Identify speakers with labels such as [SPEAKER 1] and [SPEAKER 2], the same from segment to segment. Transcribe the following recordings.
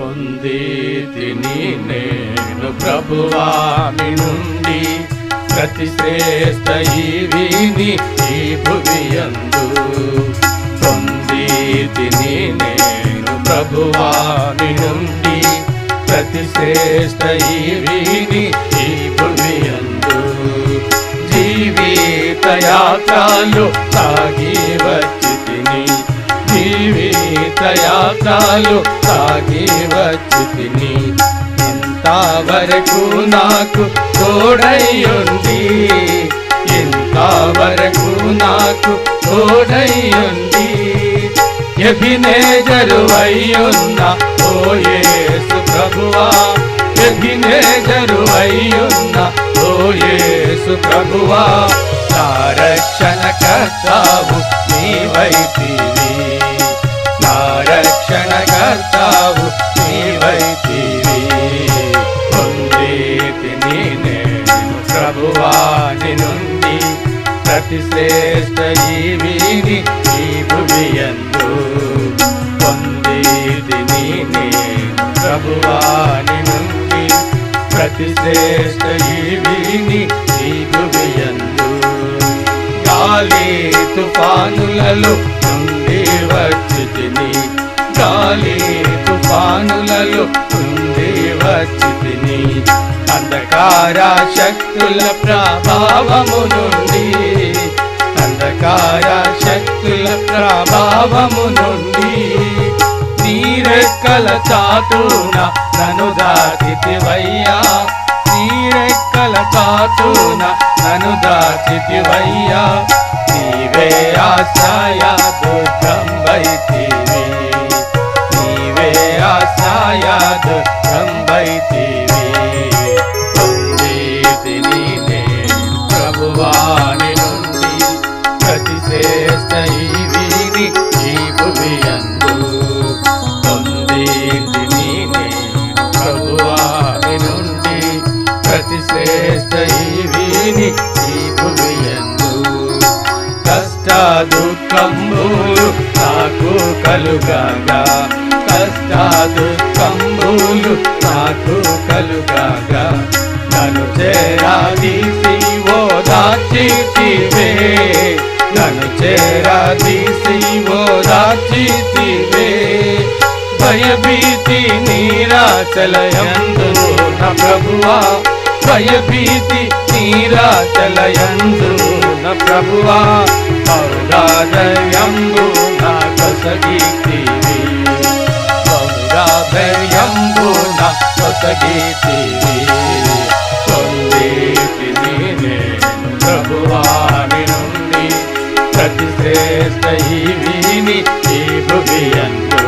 [SPEAKER 1] పొంది తిని నేను ప్రభువాని నుండి ప్రతి శ్రేష్ట ఈవిని ఈ భువియందు పొంది తిని నేను ప్రభువాని నుండి ప్రతి శ్రేష్ట ఈవిని ఈ భువియందు జీవిత యాత్రలు సాగి వచ్చి తిని. జీవిత యాత్రలు సాగి వచ్చి తిని ఇంతవరకు నాకు తోడయ్యుంది. ఇంతవరకు నాకు తోడయ్యుంది. ఎభినేజరు అయ్యున్న ఓ యేసు ప్రభువా. ఎభినేజరు అయ్యున్న ఓ యేసు ప్రభువా. నా రక్షణ కర్తావు నీవైతివి. ప్రతి శ్రేష్ట జీవిని ఈ భువియందు పొందేతిని ప్రభువాని నుండి. ప్రతి శ్రేష్ట జీవిని ఈ భువియందు గాలి తుఫానులలో నుండి వచ్చితిని. గాలి తుఫానులలో నుండి వచ్చితిని. అంధకార శక్తుల ప్రభావము నుండి అంధకార శక్తుల ప్రభావము నుండి నీరెక్కల చాటున నను దాచితివయ్యా నీరెక్కల చాటున నను దాచితివయ్యా నీవే ఆశాయ దుర్గంబైతివి నీవే ఆశాయ దుర్గంబైతివి ప్రతి శ్రేష్ట ఈ నుండి ప్రతి శ్రేష్ట ఈవిని ఈ భువియందు కష్ట దుఃఖంబులు నాకు కలుగాగా. కష్ట నన్ను చేరాదీసి ఓ దాచితివే భయభీతి నీరాచలయందు నా ప్రభువా. భయభీతి నీరాచలయందు నా ప్రభువా. పౌరాదయంబు నా కొసగీతివి పౌరాదయంబు నా కొసగీతివి ఈవిని ఈ భువియందు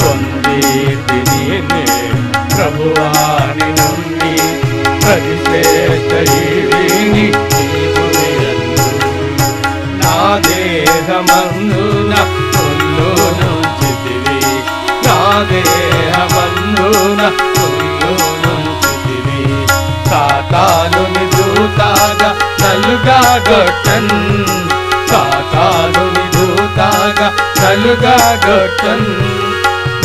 [SPEAKER 1] పొందేతిని నేను ప్రభువాని నుండి ప్రతి శ్రేష్ట ఈ భువియందు నా దేహమందున పుల్లు నుంచితివి నా దేహమందున పుల్లు నుంచితివి దూతాగా నలుగా గొట్టన్ దూతాగా నలుగా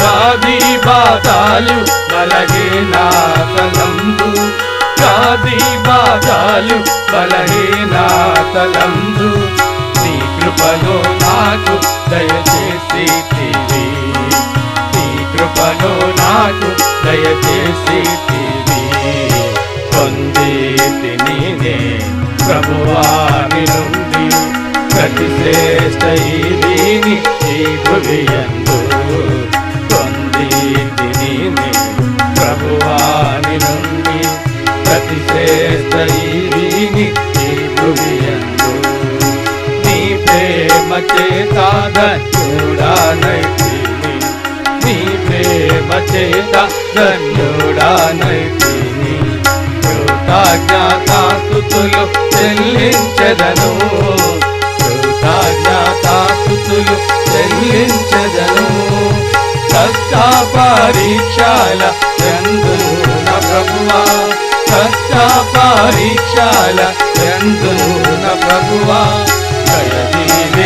[SPEAKER 1] గాది బాధాలు బలగే నా తలంబు. గాది బాధాలు బలగే నా తలంబు. నీ కృపలో నాకు దయచేసి తీవి నీ కృపలో నాకు దయచేసి తీవి పొందేతిని నే ప్రభువాని నుండి ప్రతి శ్రేష్ట ప్రేమచే ధన్యుడానైతిని. నీ ప్రేమచే ధన్యుడానైతిని. కృతజ్ఞతాస్తుతులు చెల్లించదను. కృతజ్ఞతాస్తుతులు చెల్లించదను. కష్టా పరీక్షల ఎందు నా ప్రభువా. కష్ట పరీక్షల